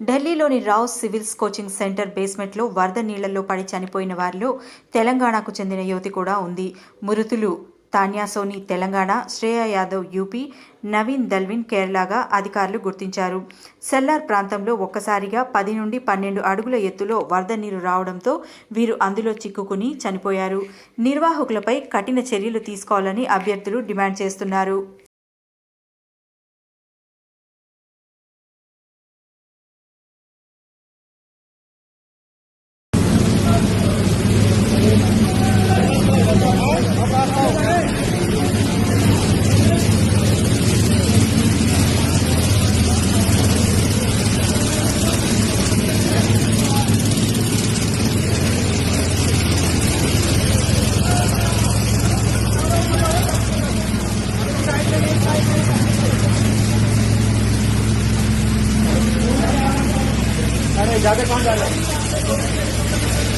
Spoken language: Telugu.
ఢిల్లీలోని రావ్ సివిల్స్ కోచింగ్ సెంటర్ బేస్మెంట్లో వరద నీళ్ళలో పడి చనిపోయిన వారిలో తెలంగాణకు చెందిన యువతి కూడా ఉంది. మృతులు తాన్యా సోని తెలంగాణ శ్రేయ యాదవ్ యూపీ నవీన్ దల్విన్ కేరళగా అధికారులు గుర్తించారు. సెల్లార్ ప్రాంతంలో ఒక్కసారిగా పది నుండి పన్నెండు అడుగుల ఎత్తులో వరద నీరు రావడంతో వీరు అందులో చిక్కుకుని చనిపోయారు. నిర్వాహకులపై కఠిన చర్యలు తీసుకోవాలని అభ్యర్థులు డిమాండ్ చేస్తున్నారు. ज़्यादा कौन ज़्यादा